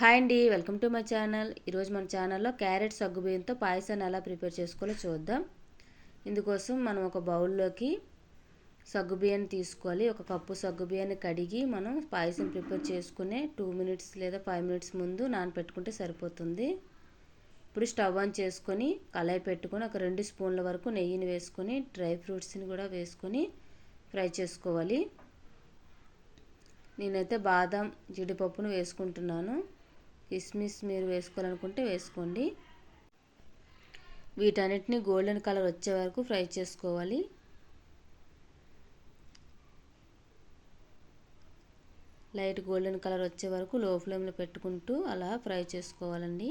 Hi అండి welcome to my channel. ఈరోజు మన ఛానల్లో క్యారెట్ సగ్గుబియ్యంతో పాయసాన్ని ఎలా ప్రిపేర్ చేసుకోవాలో చూద్దాం. ఇందుకోసం మనం ఒక బౌల్లోకి సగ్గుబియ్యాన్ని తీసుకోవాలి. ఒక కప్పు సగ్గుబియ్యాన్ని కడిగి మనం పాయసం ప్రిపేర్ చేసుకునే టూ మినిట్స్ లేదా ఫైవ్ మినిట్స్ ముందు నానపెట్టుకుంటే సరిపోతుంది. ఇప్పుడు స్టవ్ ఆన్ చేసుకొని కళాయి పెట్టుకొని ఒక రెండు స్పూన్ల వరకు నెయ్యిని వేసుకొని డ్రై ఫ్రూట్స్ని కూడా వేసుకొని ఫ్రై చేసుకోవాలి. నేనైతే బాదం జీడిపప్పును వేసుకుంటున్నాను. కిస్మిస్ మీరు వేసుకోవాలనుకుంటే వేసుకోండి. వీటన్నిటిని గోల్డెన్ కలర్ వచ్చే వరకు ఫ్రై చేసుకోవాలి. లైట్ గోల్డెన్ కలర్ వచ్చే వరకు లో ఫ్లేమ్లో పెట్టుకుంటూ అలా ఫ్రై చేసుకోవాలండి.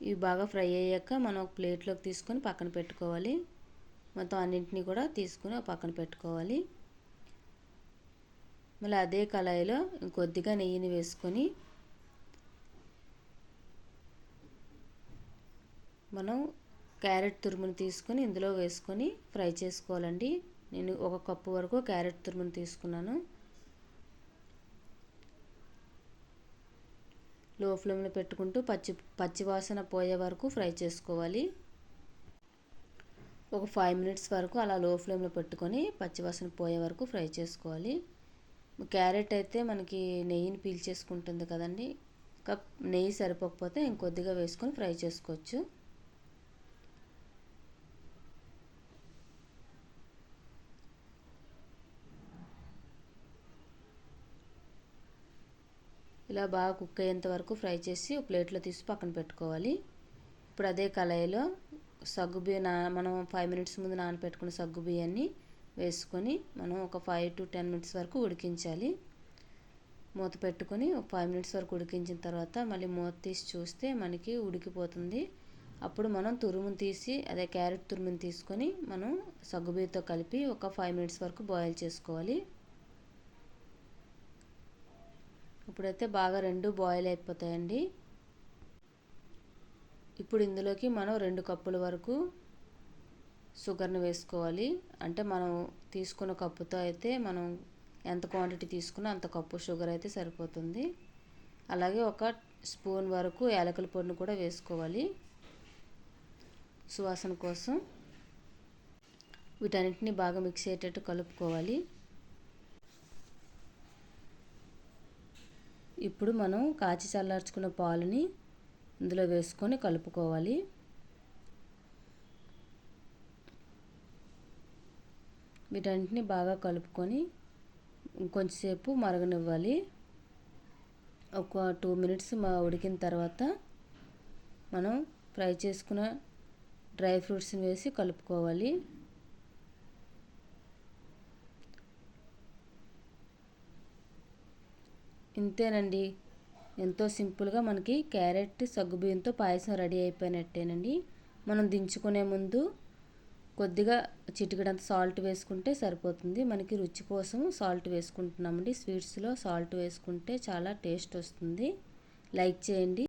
ఇవి బాగా ఫ్రై అయ్యాక మనం ఒక ప్లేట్లోకి తీసుకొని పక్కన పెట్టుకోవాలి. మొత్తం అన్నింటినీ కూడా తీసుకుని పక్కన పెట్టుకోవాలి. మళ్ళీ అదే కళాయిలో కొద్దిగా నెయ్యిని వేసుకొని మనం క్యారెట్ తురుముని తీసుకొని ఇందులో వేసుకొని ఫ్రై చేసుకోవాలండి. నేను ఒక కప్పు వరకు క్యారెట్ తురుముని తీసుకున్నాను. లో ఫ్లేమ్లో పెట్టుకుంటూ పచ్చి పచ్చి వాసన పోయే వరకు ఫ్రై చేసుకోవాలి. ఒక ఫైవ్ మినిట్స్ వరకు అలా లో ఫ్లేమ్లో పెట్టుకొని పచ్చివాసన పోయే వరకు ఫ్రై చేసుకోవాలి. క్యారెట్ అయితే మనకి నెయ్యిని పీల్చేసుకుంటుంది కదండి. కప్ నెయ్యి సరిపోకపోతే ఇంకొద్దిగా వేసుకొని ఫ్రై చేసుకోవచ్చు. ఇలా బాగా కుక్ అయ్యేంత వరకు ఫ్రై చేసి ఒక ప్లేట్లో తీసి పక్కన పెట్టుకోవాలి. ఇప్పుడు అదే కళాయిలో సగ్గు నా మనం ఫైవ్ మినిట్స్ ముందు నానబెట్టుకున్న సగ్గు బియ్యాన్ని వేసుకొని మనం ఒక ఫైవ్ టు టెన్ మినిట్స్ వరకు ఉడికించాలి. మూత పెట్టుకొని ఒక ఫైవ్ మినిట్స్ వరకు ఉడికించిన తర్వాత మళ్ళీ మూత తీసి చూస్తే మనకి ఉడికిపోతుంది. అప్పుడు మనం తురుమును తీసి అదే క్యారెట్ తురుముని తీసుకొని మనం సగ్గుబియ్యతో కలిపి ఒక ఫైవ్ మినిట్స్ వరకు బాయిల్ చేసుకోవాలి. ఇప్పుడైతే బాగా రెండు బాయిల్ అయిపోతాయండి. ఇప్పుడు ఇందులోకి మనం రెండు కప్పుల వరకు షుగర్ని వేసుకోవాలి. అంటే మనం తీసుకున్న కప్పుతో అయితే మనం ఎంత క్వాంటిటీ తీసుకున్నా అంత కప్పు షుగర్ అయితే సరిపోతుంది. అలాగే ఒక స్పూన్ వరకు యాలకుల పొడిని కూడా వేసుకోవాలి. సువాసన కోసం వీటన్నిటిని బాగా మిక్స్ అయ్యేటట్టు కలుపుకోవాలి. ఇప్పుడు మనం కాచి చల్లార్చుకున్న పాలుని ఇందులో వేసుకొని కలుపుకోవాలి. వీటన్నిటిని బాగా కలుపుకొని కొంచెంసేపు మరగనివ్వాలి. ఒక టూ మినిట్స్ మా ఉడికిన తర్వాత మనం ఫ్రై చేసుకున్న డ్రై ఫ్రూట్స్ని వేసి కలుపుకోవాలి. ఇంతేనండి. ఎంతో సింపుల్గా మనకి క్యారెట్ సగ్గుబియ్యంతో పాయసం రెడీ అయిపోయినట్టేనండి. మనం దించుకునే ముందు కొద్దిగా చిటికడంత సాల్ట్ వేసుకుంటే సరిపోతుంది. మనకి రుచి కోసం సాల్ట్ వేసుకుంటున్నామండి. స్వీట్స్లో సాల్ట్ వేసుకుంటే చాలా టేస్ట్ వస్తుంది. లైక్ చేయండి.